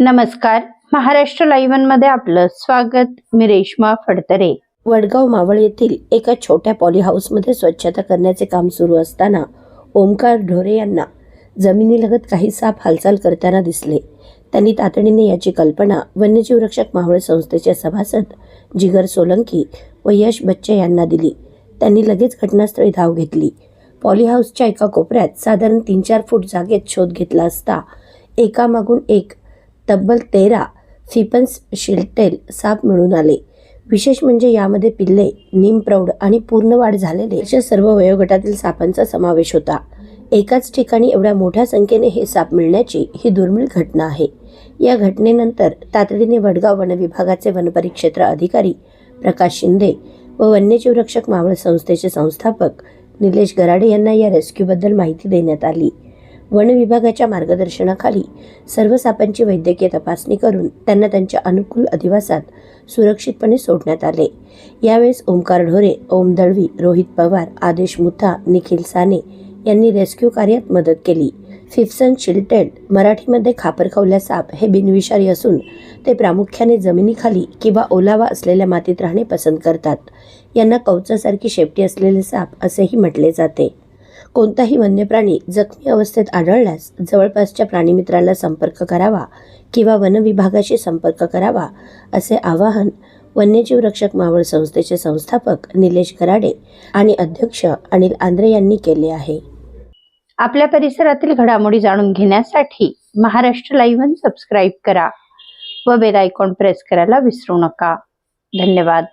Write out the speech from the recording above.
नमस्कार. महाराष्ट्र लाईव्हमध्ये आपलं स्वागत. मी रेश्मा फडतरे. वडगाव मावळ येथील एका छोट्या पॉली हाऊसमध्ये स्वच्छता करण्याचे काम सुरू असताना ओमकार ढोरे यांना जमिनीलगत काही साप हालचाल करताना दिसले. त्यांनी तातडीने याची कल्पना वन्यजीव रक्षक मावळ संस्थेचे सभासद जिगर सोलंकी व यश बच्चे यांना दिली. त्यांनी लगेच घटनास्थळी धाव घेतली. पॉली हाऊसच्या एका कोपऱ्यात साधारण तीन चार फूट जागेत शोध घेतला असता एकामागून एक तब्बल तेरा फिपन्स शिल्टेल साप मिळून आले. विशेष म्हणजे यामध्ये पिल्ले निमप्रौढ आणि पूर्ण वाढ झालेले अशा सर्व वयोगटातील सापांचा समावेश होता. एकाच ठिकाणी एवढ्या मोठ्या संख्येने हे साप मिळण्याची ही दुर्मिळ घटना आहे. या घटनेनंतर तातडीने वडगाव वन विभागाचे वनपरिक्षेत्र अधिकारी प्रकाश शिंदे व वन्यजीव रक्षक मावळ संस्थेचे संस्थापक निलेश गराडे यांना या रेस्क्यूबद्दल माहिती देण्यात आली. वन विभागाच्या मार्गदर्शनाखाली सर्व सापांची वैद्यकीय तपासणी करून त्यांना त्यांच्या अनुकूल अधिवासात सुरक्षितपणे सोडण्यात आले. यावेळेस ओमकार ढोरे ओम दळवी रोहित पवार आदेश मुथा निखिल साने यांनी रेस्क्यू कार्यात मदत केली. फिफ्सन शिल्टेड मराठीमध्ये खापरखवल्या साप हे बिनविषारी असून ते प्रामुख्याने जमिनीखाली किंवा ओलावा असलेल्या मातीत राहणे पसंत करतात. यांना कवचासारखी शेपटी असलेले साप असेही म्हटले जाते. कोणताही वन्य प्राणी जखमी अवस्थेत आढळल्यास जवळपासच्या प्राणीमित्राला संपर्क करावा किंवा वन विभागाशी संपर्क करावा असे आवाहन वन्यजीव रक्षक मावळ संस्थेचे संस्थापक निलेश गराडे आणि अध्यक्ष अनिल आंद्रे यांनी केले आहे. आपल्या परिसरातील घडामोडी जाणून घेण्यासाठी महाराष्ट्र लाईव्ह सबस्क्राईब करा व बेल आयकॉन प्रेस करायला विसरू नका. धन्यवाद.